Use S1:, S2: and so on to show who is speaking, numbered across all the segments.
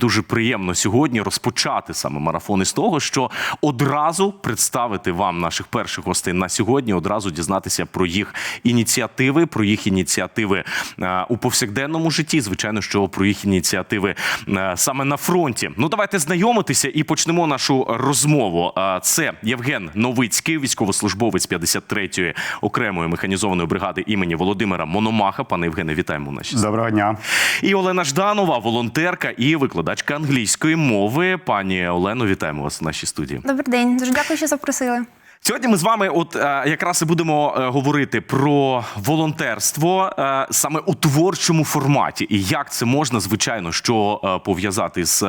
S1: дуже приємно сьогодні розпочати саме марафон із того, що одразу представити вам наших перших гостей на сьогодні, одразу дізнатися про їх ініціативи, про їх ініціативи е, у повсякденному житті. Звичайно, що про їх ініціативи е, саме на фронті. Ну давайте знайомитися і почнемо нашу розмову. Е, Це Євген Новицький, військовослужбовець 53-ї окремої механізованої бригади імені Володимира Мономаха. Пане Євгене, вітаємо у нашій
S2: Доброго дня.
S1: і Олена Жданова, волонтерка і викладачка англійської мови. Пані Олено, вітаємо вас в нашій студії.
S3: Добрий день, дуже дякую, що запросили.
S1: Сьогодні ми з вами, от е, якраз і будемо е, говорити про волонтерство е, саме у творчому форматі, і як це можна, звичайно, що пов'язати з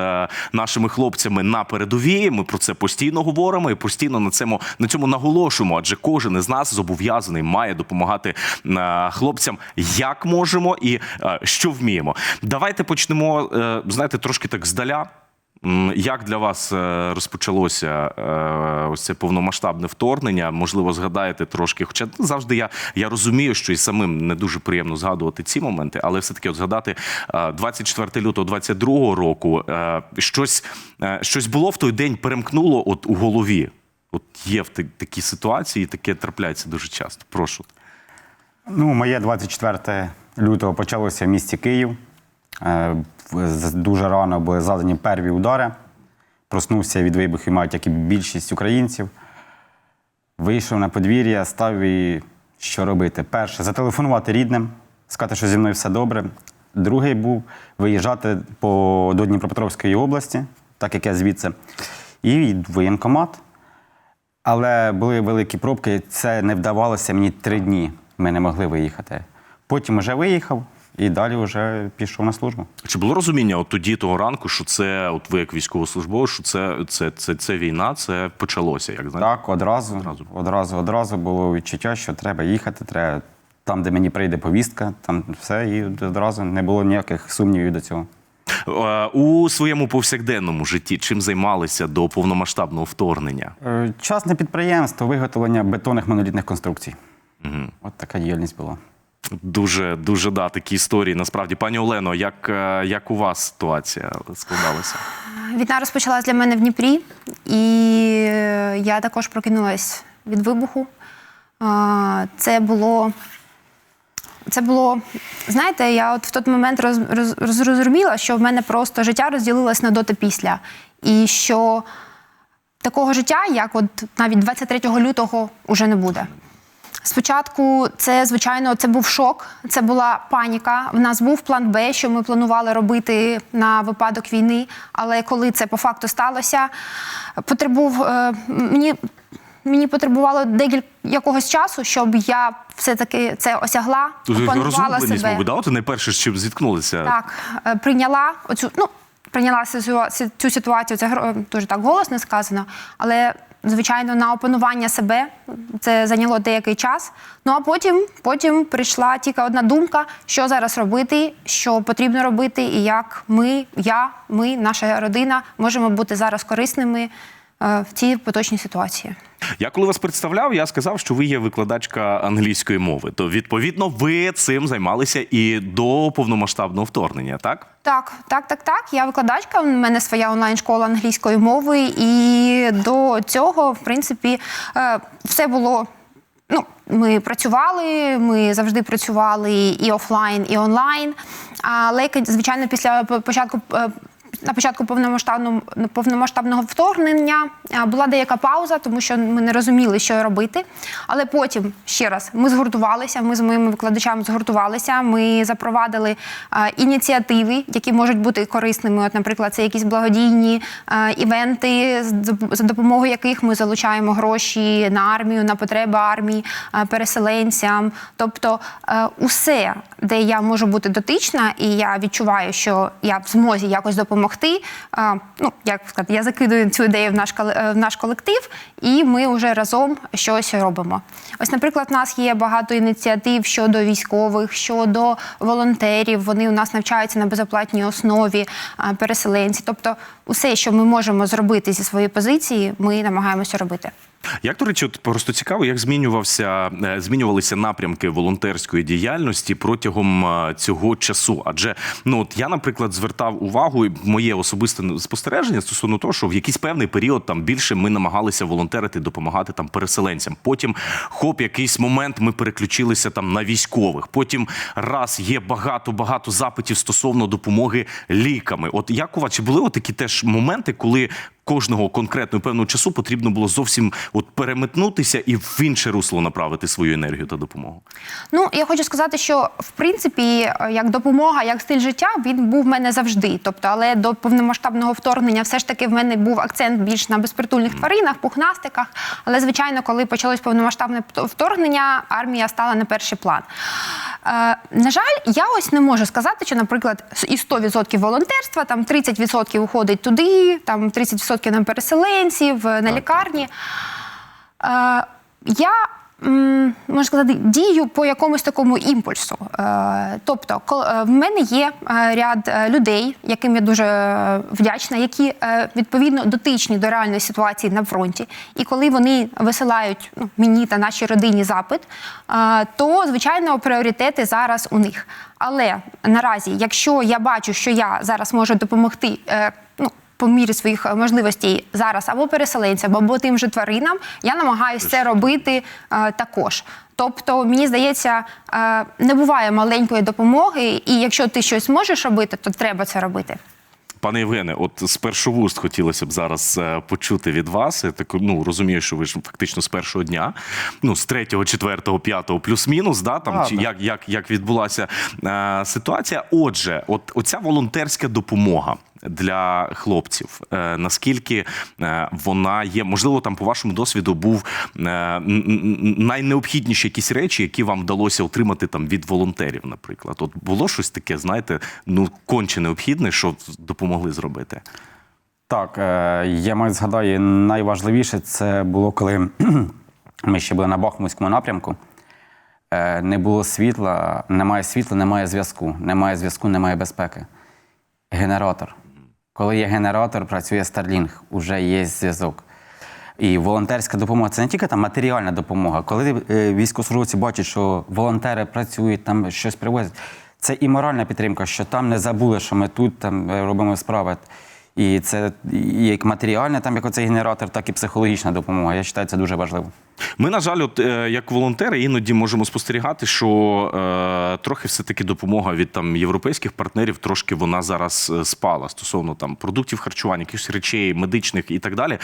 S1: нашими хлопцями на передовій. Ми про це постійно говоримо і постійно на цьому на цьому наголошуємо. Адже кожен із нас зобов'язаний має допомагати хлопцям, як можемо і що вміємо. Давайте почнемо, знаєте, трошки так здаля. Як для вас е, розпочалося е, ось це повномасштабне вторгнення? Можливо, згадаєте трошки. Хоча завжди я, я розумію, що і самим не дуже приємно згадувати ці моменти, але все-таки от згадати е, 24 лютого 22 року е, щось, е, щось було в той день, перемкнуло от у голові. От є в та- такі ситуації, і таке трапляється дуже часто. Прошу.
S2: Ну, моє 24 лютого почалося в місті Київ. Дуже рано були задані перві удари. Проснувся від вибухів, мають як і більшість українців. Вийшов на подвір'я, став і що робити. Перше зателефонувати рідним, сказати, що зі мною все добре. Другий був виїжджати по, до Дніпропетровської області, так як я звідси, і в воєнкомат. Але були великі пробки, це не вдавалося мені три дні. Ми не могли виїхати. Потім вже виїхав і далі вже пішов на службу.
S1: Чи було розуміння от тоді того ранку, що це, от ви як військовослужбовець, що це, це, це, це війна, це почалося, як знаєте?
S2: Так, одразу,
S1: Одразу.
S2: одразу, одразу, було відчуття, що треба їхати, треба там, де мені прийде повістка, там все, і одразу не було ніяких сумнівів до цього.
S1: Е, У своєму повсякденному житті чим займалися до повномасштабного вторгнення?
S2: Е, Частне підприємство, виготовлення бетонних монолітних конструкцій. Угу. От така діяльність була.
S1: Дуже дуже да такі історії. Насправді, пані Олено, як, е, як у вас ситуація складалася?
S3: Війна розпочалась для мене в Дніпрі, і е, я також прокинулась від вибуху. Це було. Це було, знаєте, я от в той момент роз, роз, зрозуміла, що в мене просто життя розділилось на до та після. І що такого життя, як от навіть 23 лютого, уже не буде. Спочатку це, звичайно, це був шок, це була паніка. В нас був план Б, що ми планували робити на випадок війни. Але коли це по факту сталося, потребув е, мені. Мені потребувало декілька якогось часу, щоб я все-таки це осягла, опанувала
S1: Розгубленість,
S3: себе.
S1: мабуть, да? От найперше, чим зіткнулися.
S3: Так, е, прийняла оцю, ну, прийняла цю ситуацію, це дуже так голосно сказано, але. Звичайно, на опанування себе це зайняло деякий час. Ну а потім, потім прийшла тільки одна думка, що зараз робити, що потрібно робити, і як ми, я, ми, наша родина можемо бути зараз корисними е, в цій поточній ситуації.
S1: Я коли вас представляв, я сказав, що ви є викладачка англійської мови. То відповідно ви цим займалися і до повномасштабного вторгнення, так?
S3: Так, так, так, так. Я викладачка. У мене своя онлайн-школа англійської мови, і до цього, в принципі, е, все було. Ну, ми працювали, ми завжди працювали і офлайн, і онлайн. Але звичайно, після початку. На початку повномасштабного повномасштабного вторгнення е, була деяка пауза, тому що ми не розуміли, що робити. Але потім ще раз ми згуртувалися. Ми з моїми викладачами згуртувалися. Ми запровадили е, ініціативи, які можуть бути корисними. От, наприклад, це якісь благодійні е, івенти, за допомогою яких ми залучаємо гроші на армію, на потреби армії, переселенцям. Тобто, усе, де я можу бути дотична, і я відчуваю, що я в змозі якось допомогти. Е, Ну як сказати, я закидую цю ідею в наш в наш колектив, і ми вже разом щось робимо. Ось, наприклад, у нас є багато ініціатив щодо військових, щодо волонтерів. Вони у нас навчаються на безоплатній основі, переселенці. Тобто, усе, що ми можемо зробити зі своєї позиції, ми намагаємося робити.
S1: Як, до речі, от просто цікаво, як змінювався, е, змінювалися напрямки волонтерської діяльності протягом е, цього часу? Адже ну от я, наприклад, звертав увагу і моє особисте спостереження стосовно того, що в якийсь певний період там більше ми намагалися волонтерити, допомагати там переселенцям. Потім, хоп, якийсь момент ми переключилися там на військових. Потім раз є багато багато запитів стосовно допомоги ліками. От як у вас чи були от такі теж моменти, коли кожного конкретного певного часу потрібно було зовсім от переметнутися і в інше русло направити свою енергію та допомогу.
S3: Ну, я хочу сказати, що в принципі, як допомога, як стиль життя, він був в мене завжди. Тобто, але до повномасштабного вторгнення все ж таки в мене був акцент більш на безпритульних тваринах, пухнастиках. Але, звичайно, коли почалось повномасштабне вторгнення, армія стала на перший план. Е, на жаль, я ось не можу сказати, що, наприклад, із 100% волонтерства, там 30% уходить туди, там 30% на переселенців, е, на лікарні. Е, я можна сказати, дію по якомусь такому імпульсу. Е, тобто, в мене є ряд людей, яким я дуже вдячна, які відповідно дотичні до реальної ситуації на фронті. І коли вони висилають ну, мені та нашій родині запит, то звичайно пріоритети зараз у них. Але наразі, якщо я бачу, що я зараз можу допомогти. ну, по мірі своїх е, можливостей зараз або переселенцям, або тим же тваринам, я намагаюся це робити е, також. Тобто, мені здається, е, не буває маленької допомоги, і якщо ти щось можеш робити, то треба це робити.
S1: Пане Євгене, от з першого вуст хотілося б зараз е, почути від вас. Я так ну розумію, що ви ж фактично з першого дня, ну з третього, четвертого, п'ятого, плюс-мінус, да там
S2: А,
S1: чи
S2: так.
S1: як, як, як відбулася е, ситуація. Отже, от оця волонтерська допомога. Для хлопців е, наскільки е, вона є, можливо, там по вашому досвіду був е, найнеобхідніші якісь речі, які вам вдалося отримати там від волонтерів, наприклад. От було щось таке, знаєте, ну конче необхідне, що допомогли зробити.
S2: Так, я маю згадаю, найважливіше це було, коли ми ще були на Бахмутському напрямку. Не було світла, немає світла, немає зв'язку. Немає зв'язку, немає безпеки. Генератор. Коли є генератор, працює Starlink, вже є зв'язок. І волонтерська допомога це не тільки там матеріальна допомога. Коли е, військовослужбовці бачать, що волонтери працюють, там щось привозять, це і моральна підтримка, що там не забули, що ми тут там е, робимо справи. І це і як матеріальна, там як оцей генератор, так і психологічна допомога. Я вважаю, це дуже важливо.
S1: Ми, на жаль, от е, як волонтери, іноді можемо спостерігати, що е, трохи все-таки допомога від там європейських партнерів трошки вона зараз е, спала стосовно там продуктів харчування, якихось речей, медичних і так далі.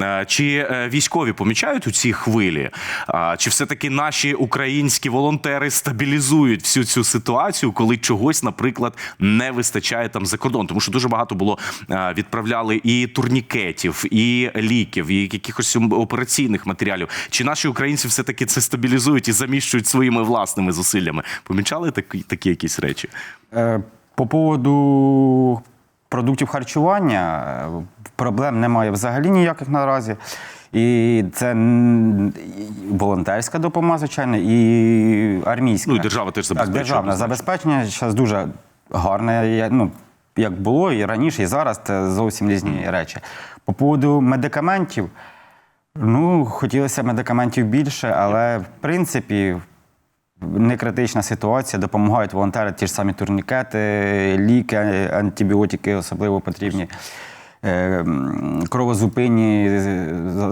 S1: Е, чи е, військові помічають у цій хвилі? А, чи все-таки наші українські волонтери стабілізують всю цю ситуацію, коли чогось, наприклад, не вистачає там за кордон? Тому що дуже багато було е, відправляли і турнікетів, і ліків, і якихось операційних матеріалів. Чи наші українці все-таки це стабілізують і заміщують своїми власними зусиллями? Помічали такі, такі якісь речі?
S2: Е, По поводу продуктів харчування е, проблем немає взагалі ніяких наразі. І це волонтерська допомога, звичайно, і армійська.
S1: Ну, і держава теж
S2: Так,
S1: забезпечує,
S2: державне забезпечення зараз дуже гарне. Ну, як було і раніше, і зараз це зовсім різні речі. По поводу медикаментів, ну, хотілося медикаментів більше, але в принципі не критична ситуація, допомагають волонтери, ті ж самі турнікети, ліки, антибіотики особливо потрібні, е, кровозупинні.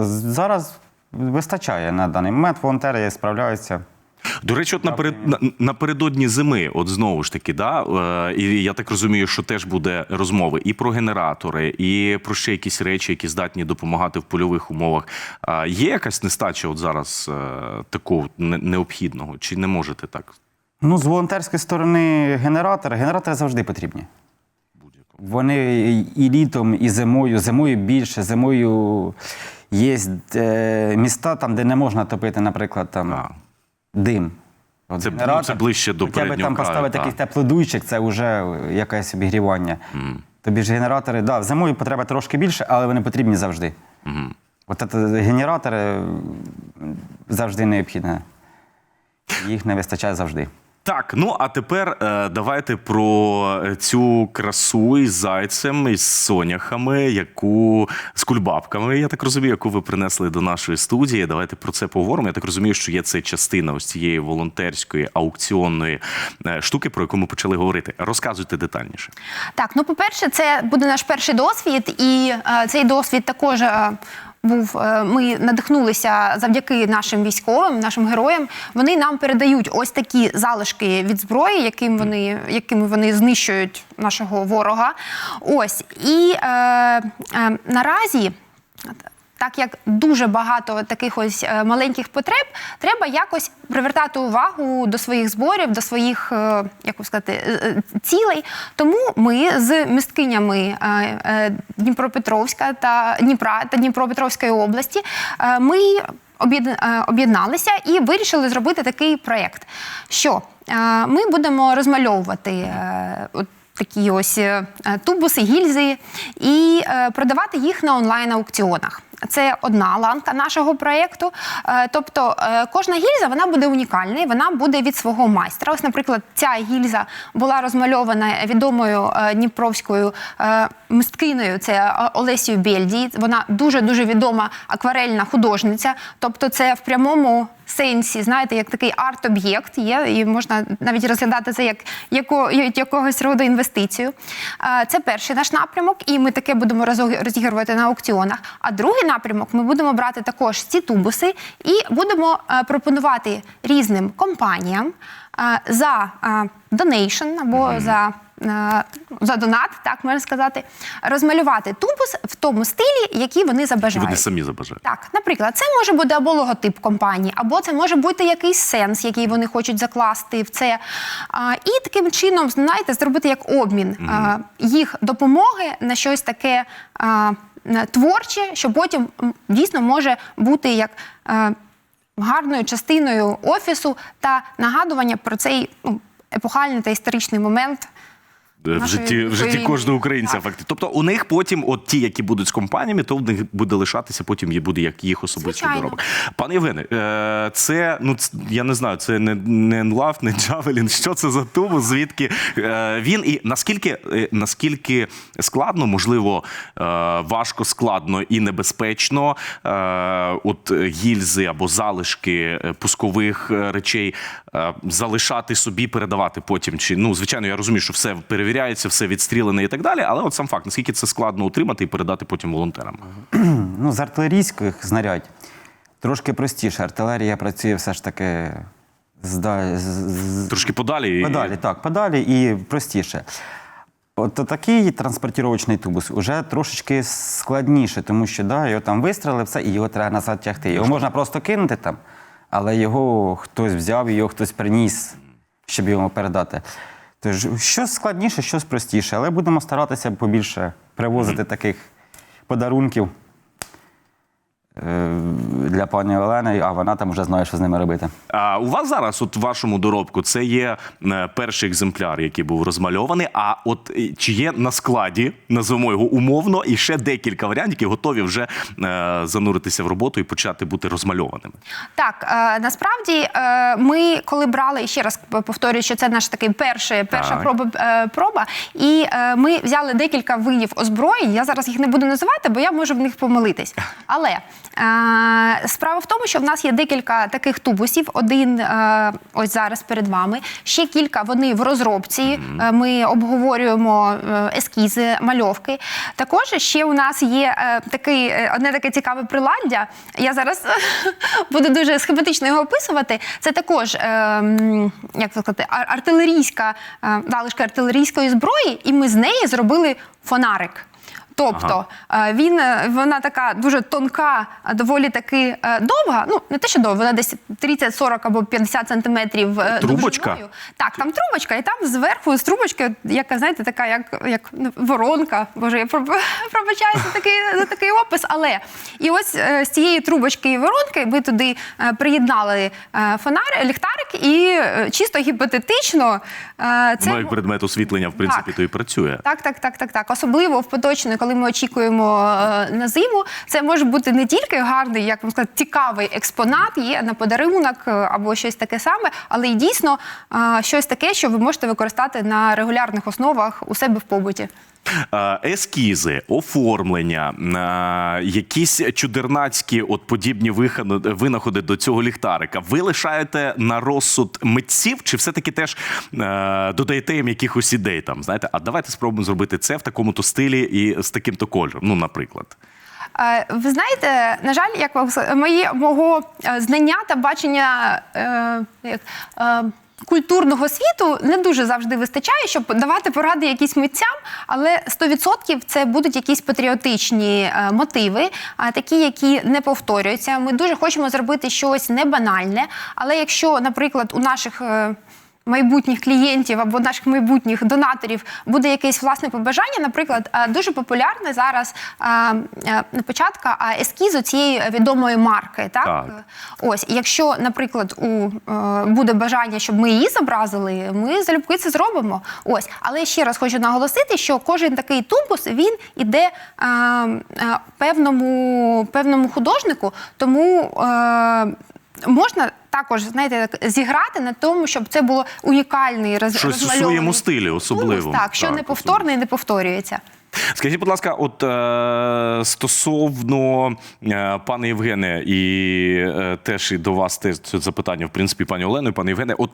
S2: Зараз вистачає на даний момент. Волонтери справляються.
S1: До речі, от наперед, напередодні зими, от знову ж таки, да, е, і я так розумію, що теж буде розмови і про генератори, і про ще якісь речі, які здатні допомагати в польових умовах. Є якась нестача от зараз е, такого необхідного? Чи не можете так?
S2: Ну, з волонтерської сторони генератори. Генератори завжди потрібні. Вони і літом, і зимою. Зимою більше, зимою є е, міста, там, де не можна топити, наприклад, там,
S1: А.
S2: дим. От
S1: Це- ну, це ближче до
S2: Хоча б
S1: переднього
S2: там
S1: краю,
S2: поставити
S1: та.
S2: якийсь теплодуйчик, це вже якесь обігрівання. Тобі ж генератори, да, зимою потреба трошки більше, але вони потрібні завжди. От це генератори м, завжди необхідні. Їх не вистачає завжди.
S1: Так, ну а тепер е, давайте про е, цю красу із зайцем, із соняхами, яку з кульбабками, я так розумію, яку ви принесли до нашої студії. Давайте про це поговоримо. Я так розумію, що є це частина ось цієї волонтерської аукціонної е, штуки, про яку ми почали говорити. Розказуйте детальніше.
S3: Так, ну по-перше, це буде наш перший досвід, і е, цей досвід також. е, Був е, ми надихнулися завдяки нашим військовим, нашим героям. Вони нам передають ось такі залишки від зброї, яким вони, якими вони знищують нашого ворога. Ось і е, е, наразі. Так як дуже багато таких ось е, маленьких потреб, треба якось привертати увагу до своїх зборів, до своїх е, як сказати, е, цілей. Тому ми з місткинями Дніпропетровська та Дніпра та Дніпропетровської області ми об'єдналися і вирішили зробити такий проєкт, що ми будемо розмальовувати. Такі ось тубуси, гільзи і продавати їх на онлайн-аукціонах. Це одна ланка нашого проєкту. Е, Тобто е, кожна гільза вона буде унікальною, вона буде від свого майстра. Ось, наприклад, ця гільза була розмальована відомою е, дніпровською мисткиною. Це Олесію Бельдій. Вона дуже дуже відома акварельна художниця. Тобто, це в прямому сенсі, знаєте, як такий арт-об'єкт є, і можна навіть розглядати це як яко, якогось роду інвестицію. Це перший наш напрямок, і ми таке будемо розігрувати на аукціонах. А другий напрямок ми будемо брати також ці тубуси і будемо пропонувати різним компаніям за донейшн або за. е, За донат, так можна сказати, розмалювати тубус в тому стилі, який вони забажають.
S1: вони самі забажають.
S3: Так, наприклад, це може бути або логотип компанії, або це може бути якийсь сенс, який вони хочуть закласти в це. І таким чином, знаєте, зробити як обмін їх допомоги на щось таке творче, що потім дійсно може бути як. Гарною частиною офісу та нагадування про цей ну, епохальний та історичний момент.
S1: В житті, в житті кожного українця, фактично. Тобто у них потім, от ті, які будуть з компаніями, то в них буде лишатися, потім буде як їх
S3: Звичайно.
S1: доробок. Пане Євгене, е, це ну я не знаю, це не, не енлав, не джавелін. Що це за тубус? Звідки е, він і наскільки е, наскільки складно, можливо, важко, складно і небезпечно, от гільзи або залишки пускових речей залишати собі, передавати потім. Чи ну звичайно, я розумію, що все перевіряється, все відстрілене і так далі. Але от сам факт, наскільки це складно утримати і передати потім волонтерам.
S2: Ну, з артилерійських знарядь трошки простіше. Артилерія працює все ж таки з- з-
S1: Трошки подалі. і-
S2: подалі, так, подалі і простіше. От такий транспортировочний тубус вже трошечки складніше, тому що да, його там вистрелили, все, і його треба назад тягти. Його можна просто кинути там, але його хтось взяв, його хтось приніс, щоб його передати. Тож, щось складніше, щось простіше, але будемо старатися побільше привозити таких подарунків для пані Олени, а вона там вже знає, що з ними робити.
S1: А у вас зараз, от в вашому доробку, це є е, перший екземпляр, який був розмальований. А от е, чи є на складі, назвемо його умовно, і ще декілька варіантів, які готові вже е, зануритися в роботу і почати бути розмальованими?
S3: Так, е, насправді е, ми коли брали, і ще раз повторюю, що це наш такий перший, перша
S1: Так.
S3: проба, е, проба, і е, ми взяли декілька видів озброєнь. Я зараз їх не буду називати, бо я можу в них помилитись. Але справа в тому, що в нас є декілька таких тубусів. Один е, ось зараз перед вами. Ще кілька вони в розробці. Е, Ми обговорюємо е, ескізи, мальовки. Також ще у нас є е, такий е, одне таке цікаве приладдя. Я зараз буду дуже схематично його описувати. Це також е, як сказати, артилерійська е, залишка артилерійської зброї, і ми з неї зробили фонарик. Тобто е, він е, вона така дуже тонка, доволі таки е, довга. Ну не те, що довга, вона десь 30, 40 або 50 сантиметрів.
S1: Трубочка?
S3: довжиною. Так, там трубочка, і там зверху з трубочки, яка знаєте, така як, як ну, воронка. Боже, я проб- пробачаю такий, за такий опис. Але і ось з цієї трубочки і воронки ми туди приєднали фонар, ліхтарик, і чисто гіпотетично це
S1: Ну, як предмет освітлення, в принципі,
S3: Так.
S1: то і працює.
S3: так, так, так, так, так. Особливо в поточний, коли коли ми очікуємо е, на зиму, це може бути не тільки гарний, як вам сказати, цікавий експонат, є на подарунок е, або щось таке саме, але й дійсно е, щось таке, що ви можете використати на регулярних основах у себе в побуті.
S1: Ескізи, оформлення, якісь чудернацькі от подібні винаходи до цього ліхтарика. Ви лишаєте на розсуд митців, чи все-таки теж е, додаєте їм якихось ідей там? Знаєте, а давайте спробуємо зробити це в такому-то стилі і з таким-то кольором. Ну, наприклад.
S3: Е, Ви знаєте, на жаль, як мої мого е, знання та бачення е, е, культурного світу не дуже завжди вистачає, щоб давати поради якісь митцям, але 100% це будуть якісь патріотичні е, мотиви, такі, які не повторюються. Ми дуже хочемо зробити щось не банальне, але якщо, наприклад, у наших е, майбутніх клієнтів або наших майбутніх донаторів буде якесь власне побажання. Наприклад, е, дуже популярне зараз е, е, на початку е, ескізу цієї відомої марки. Так?
S1: Так.
S3: Ось, якщо, наприклад, у буде бажання, щоб ми її зобразили, ми залюбки це зробимо. Ось, але ще раз хочу наголосити, що кожен такий тубус він іде певному, певному художнику, тому. Можна також знаєте так, зіграти на тому, щоб це було унікальний роз,
S1: Щось у
S3: розмальований
S1: своєму стилі особливо.
S3: тубус, так, що
S1: Так,
S3: неповторне і не повторюється.
S1: Скажіть, будь ласка, от е, стосовно е, пане Євгене, і е, теж і до вас теж це запитання, в принципі, пані Олено і пане Євгене, от.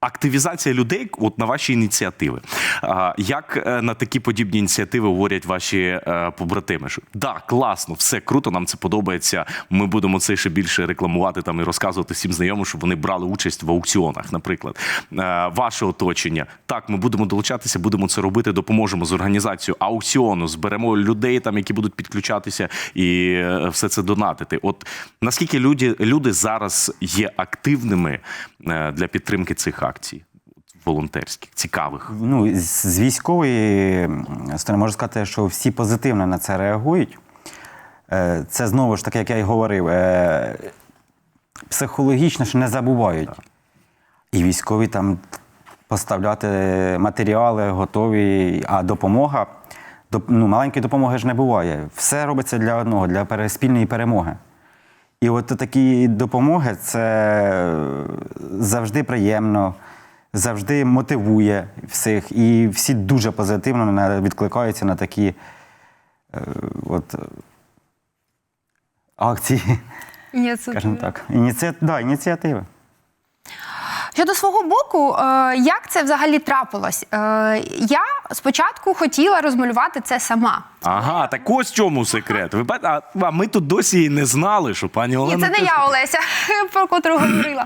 S1: Активізація людей от на ваші ініціативи. А, Як е, на такі подібні ініціативи говорять ваші е, побратими? Що да, класно, все круто, нам це подобається. Ми будемо це ще більше рекламувати там і розказувати всім знайомим, щоб вони брали участь в аукціонах. Наприклад, Е, ваше оточення. Так, ми будемо долучатися, будемо це робити, допоможемо з організацією аукціону, зберемо людей, там які будуть підключатися і все це донатити. От наскільки люди, люди зараз є активними для підтримки цих акцій волонтерських, цікавих?
S2: Ну, з військової сторони можу сказати, що всі позитивно на це реагують. Е, Це знову ж таки, як я й говорив, е, психологічно ж не забувають. І військові там поставляти матеріали готові, а допомога. доп- Ну, маленької допомоги ж не буває. Все робиться для одного, для спільної перемоги. І от такі допомоги це завжди приємно, завжди мотивує всіх. І всі дуже позитивно відкликаються на такі е, от, акції. акції, скажімо так. Ініці... Да, ініціативи.
S3: Щодо свого боку, е, як це взагалі трапилось? Е, я спочатку хотіла розмалювати це сама.
S1: Ага, так ось чому секрет. Ви бачите, а, ми тут досі і не знали, що пані
S3: Ні, це не я, Олеся, про котру говорила.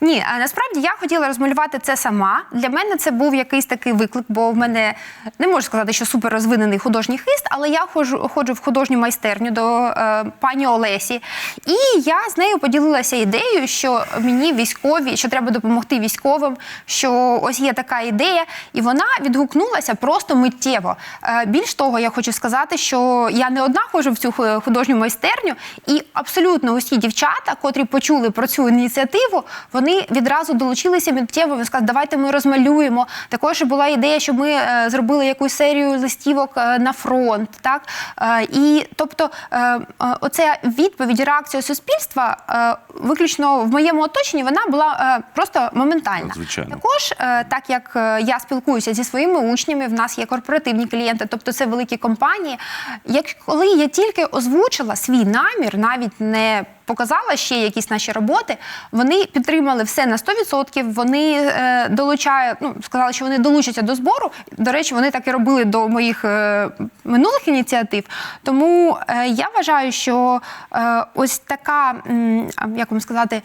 S3: Ні, а насправді я хотіла розмалювати це сама. Для мене це був якийсь такий виклик, бо в мене не можу сказати, що супер розвинений художній хист, але я ходжу, ходжу в художню майстерню до е, пані Олесі. І я з нею поділилася ідеєю, що мені військові, що треба допомогти військовим, що ось є така ідея, і вона відгукнулася просто миттєво. Е, більш того, я хочу сказати, що я не одна ходжу в цю художню майстерню, і абсолютно усі дівчата, котрі почули про цю ініціативу, вони відразу долучилися миттєво. Вони сказали, давайте ми розмалюємо. Також була ідея, щоб ми е, зробили якусь серію листівок е, на фронт. Так і тобто, оця відповідь, реакція суспільства, виключно в моєму оточенні, вона була е, просто моментальна.
S1: Звичайно.
S3: Також, е, так як е, я спілкуюся зі своїми учнями, в нас є корпоративні клієнти, тобто це великі компанії. Як коли я тільки озвучила свій намір, навіть не показала ще якісь наші роботи, вони підтримали все на 100%, Вони е, долучають, ну сказали, що вони долучаться до збору. До речі, вони так і робили до моїх минулих ініціатив. Тому я вважаю, що ось така, як вам сказати.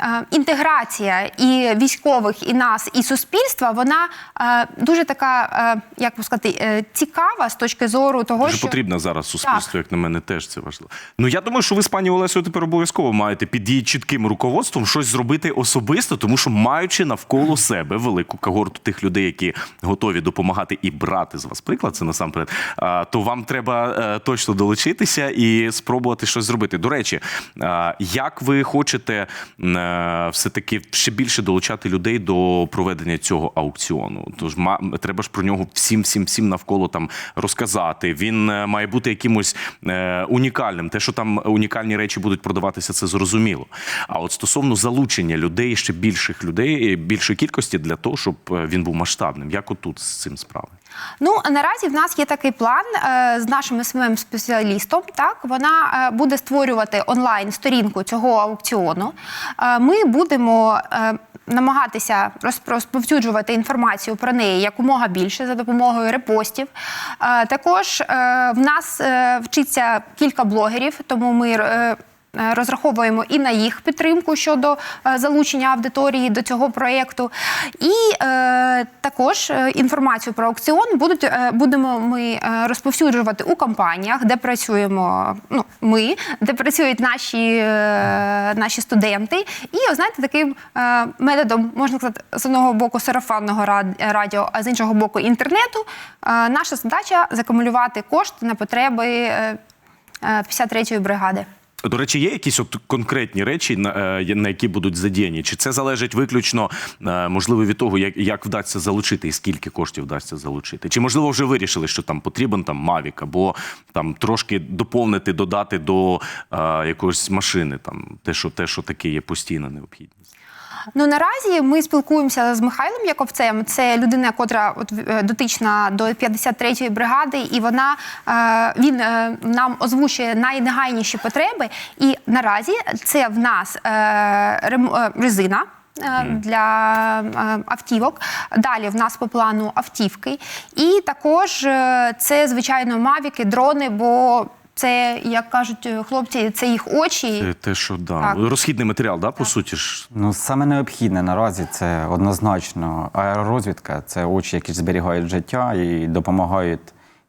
S3: Е, Інтеграція і військових, і нас, і суспільства, вона е, дуже така, е, як би сказати, цікава з точки зору того,
S1: Дуже
S3: що
S1: потрібна зараз суспільству, як на мене, теж це важливо. Ну я думаю, що ви з пані Олесою тепер обов'язково маєте під її чітким руководством щось зробити особисто, тому що маючи навколо себе велику когорту тих людей, які готові допомагати і брати з вас приклад, це насамперед, то вам треба точно долучитися і спробувати щось зробити. До речі, як ви хочете е, е, все-таки ще більше долучати людей до проведення цього аукціону. Тож ма, треба ж про нього всім, всім, всім навколо там розказати. Він е, має бути якимось е, унікальним. Те, що там унікальні речі будуть продаватися, це зрозуміло. А от стосовно залучення людей, ще більших людей, більшої кількості для того, щоб він був масштабним. Як отут з цим справи?
S3: Ну наразі в нас є такий план е, з нашим смм спеціалістом. Так вона е, буде створювати онлайн сторінку цього аукціону. Е, ми будемо. Е, Намагатися розповсюджувати інформацію про неї якомога більше за допомогою репостів. Е, також е, в нас е, вчиться кілька блогерів, тому ми Розраховуємо і на їх підтримку щодо е, залучення аудиторії до цього проєкту. І е, також е, інформацію про аукціон будуть, е, будемо ми е, розповсюджувати у компаніях, де працюємо ну, ми, де працюють наші, е, наші студенти. І, знаєте, таким е, методом, можна сказати, з одного боку сарафанного рад- радіо, а з іншого боку інтернету. е, наша задача закумулювати кошти на потреби е, е, 53-ї бригади.
S1: До речі, є якісь от конкретні речі, на, е, на які будуть задіяні? Чи це залежить виключно, е, можливо, від того, як, як вдасться залучити і скільки коштів вдасться залучити? Чи можливо вже вирішили, що там потрібен там Мавік або там трошки доповнити, додати до а, якоїсь машини, там те, що те, що таке є постійна необхідність?
S3: Ну наразі ми спілкуємося з Михайлом Яковцем. Це людина, котра от, е, дотична до 53-ї бригади, і вона е, він е, нам озвучує найнегайніші потреби. І наразі це в нас резина. Для автівок. Далі в нас по плану автівки. І також це, звичайно, мавіки, дрони, бо це, як кажуть е, хлопці, це їх очі.
S1: Те, те що да.
S3: Так.
S1: розхідний матеріал, да, по суті ж.
S2: Ну, саме необхідне наразі це однозначно аеророзвідка. Це очі, які зберігають життя і допомагають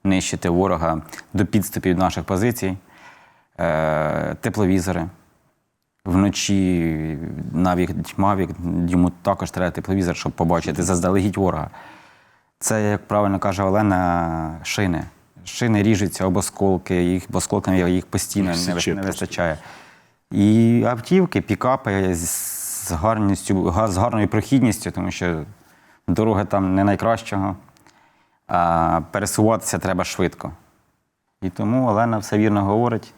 S2: нищити ворога до підступів наших позицій. Е, тепловізори. Вночі навіть Мавік, йому також треба тепловізор, щоб побачити заздалегідь ворога. Це, як правильно каже Олена, шини. Шини ріжуться об осколки, їх осколками їх постійно
S1: Їх
S2: не,
S1: просто.
S2: вистачає. І автівки, пікапи з, з, гарністю, з гарною прохідністю, тому що дороги там не найкращого, а пересуватися треба швидко. І тому Олена все вірно говорить.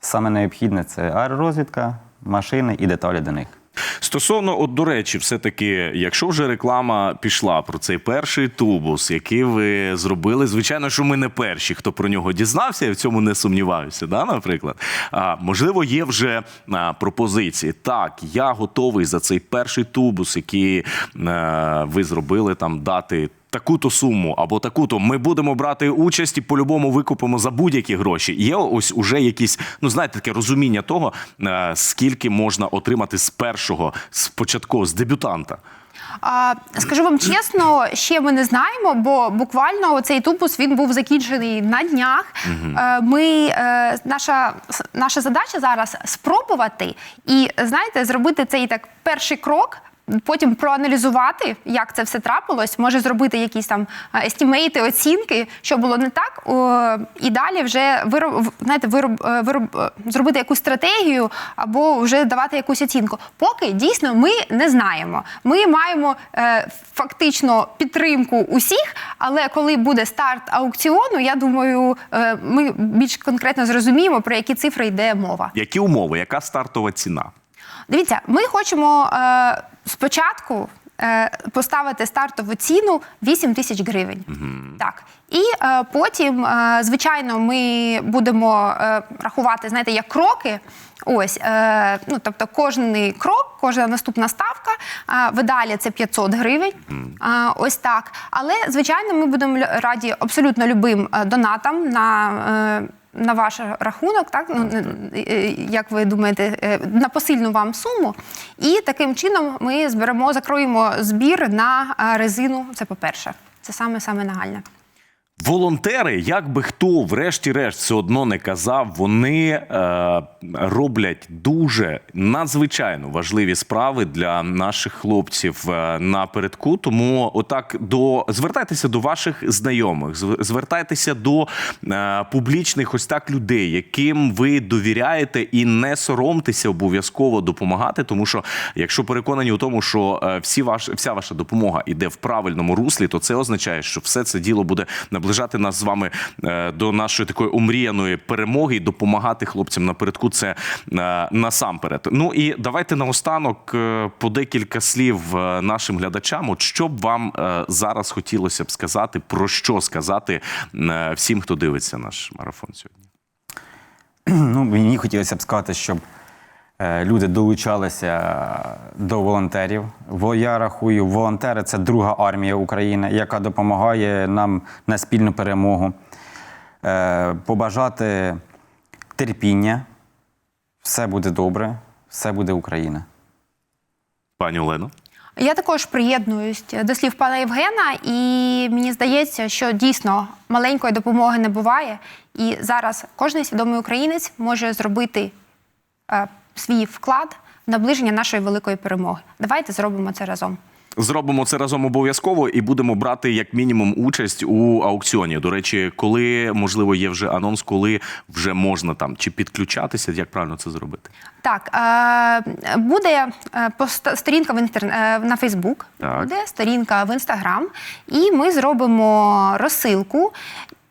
S2: Саме необхідне це аеророзвідка, машини і деталі до них.
S1: Стосовно, от до речі, все-таки, якщо вже реклама пішла про цей перший тубус, який ви зробили, звичайно, що ми не перші, хто про нього дізнався, я в цьому не сумніваюся. Да, наприклад, а, можливо, є вже а, пропозиції. Так, я готовий за цей перший тубус, який а, ви зробили, там дати. Таку-то суму або таку-то ми будемо брати участь і по-любому викупимо за будь-які гроші. Є ось уже якісь, ну знаєте, таке розуміння того, е, скільки можна отримати з першого, з початку, з дебютанта.
S3: А, скажу вам чесно, ще ми не знаємо, бо буквально цей тупус він був закінчений на днях. Е, Ми, е, наша, наша задача зараз спробувати і, знаєте, зробити цей так перший крок. Потім проаналізувати, як це все трапилось, може зробити якісь там е, естімейти, оцінки, що було не так, і далі вже вироб, знаєте, вироб, е, вироб, е, зробити якусь стратегію або вже давати якусь оцінку. Поки дійсно ми не знаємо. Ми маємо фактично підтримку усіх, але коли буде старт аукціону, я думаю, ми більш конкретно зрозуміємо, про які цифри йде мова.
S1: Які умови, яка стартова ціна?
S3: Дивіться, ми хочемо е, спочатку е, поставити стартову ціну 8 тисяч гривень. Так. І е, потім, е, звичайно, ми будемо е, рахувати, знаєте, як кроки. Ось, е, ну тобто, кожний крок, кожна наступна ставка. Е, в ідеалі це 500 гривень. Е, ось так. Але, звичайно, ми будемо раді абсолютно любим е, донатам на. Е, на ваш рахунок, так ну е, е, як ви думаєте, е, на посильну вам суму, і таким чином ми зберемо, закроємо збір на е, резину. Це по-перше, це саме саме нагальне.
S1: Волонтери, як би хто, врешті-решт, все одно не казав, вони е, роблять дуже надзвичайно важливі справи для наших хлопців е, напередку. Тому отак до звертайтеся до ваших знайомих, зв- звертайтеся до е, публічних ось так людей, яким ви довіряєте, і не соромтеся обов'язково допомагати. Тому що, якщо переконані у тому, що е, всі ваш, вся ваша допомога йде в правильному руслі, то це означає, що все це діло буде наближати нас з вами е, до нашої такої омріяної перемоги і допомагати хлопцям напередку. Це е, насамперед. Ну і давайте наостанок е, по декілька слів нашим глядачам. От що б вам зараз хотілося б сказати, про що сказати всім, хто дивиться наш марафон сьогодні.
S2: Ну, мені хотілося б сказати, щоб люди долучалися до волонтерів. Бо я рахую, волонтери це друга армія України, яка допомагає нам на спільну перемогу. Е, побажати терпіння. Все буде добре, все буде Україна.
S1: Пані Олено.
S3: Я також приєднуюсь до слів пана Євгена, і мені здається, що дійсно маленької допомоги не буває. І зараз кожен свідомий українець може зробити е, свій вклад в наближення нашої великої перемоги. Давайте зробимо це разом.
S1: Зробимо це разом обов'язково і будемо брати як мінімум участь у аукціоні. До речі, коли можливо є вже анонс, коли вже можна там чи підключатися, як правильно це зробити?
S3: Так, е, буде е, сторінка в інтер... е, на Фейсбук, буде сторінка в Інстаграм, і ми зробимо розсилку.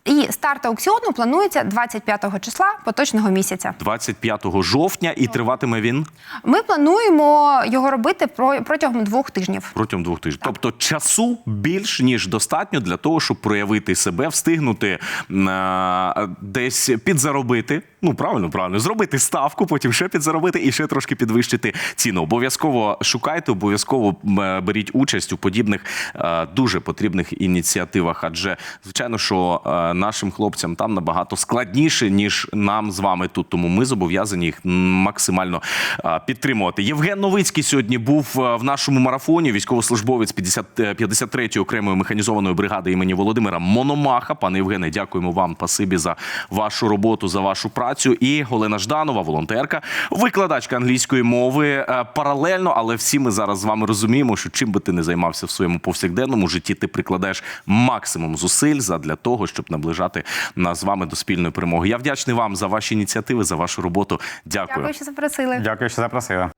S3: І старт аукціону планується 25 числа поточного місяця.
S1: 25 жовтня і триватиме він
S3: Ми плануємо його робити про- протягом двох тижнів.
S1: протягом двох тижнів. Тобто часу більш ніж достатньо для того, щоб проявити себе, встигнути е, десь підзаробити. Ну правильно, правильно, зробити ставку, потім ще підзаробити і ще трошки підвищити ціну. Обов'язково шукайте, обов'язково е, беріть участь у подібних е, дуже потрібних ініціативах. Адже звичайно, що е, нашим хлопцям там набагато складніше ніж нам з вами тут. Тому ми зобов'язані їх максимально підтримувати. Євген Новицький сьогодні був в нашому марафоні. Військовослужбовець 50, е, 53-ї окремої механізованої бригади імені Володимира Мономаха. Пане Євгене, дякуємо вам. Пасибі за вашу роботу, за вашу працю. І Олена Жданова, волонтерка, викладачка англійської мови. Е, Паралельно, але всі ми зараз з вами розуміємо, що чим би ти не займався в своєму повсякденному житті, ти прикладаєш максимум зусиль задля того, щоб наближати нас з вами до спільної перемоги. Я вдячний вам за ваші ініціативи, за вашу роботу. Дякую.
S3: Дякую, що запросили.
S2: Дякую, що запросили.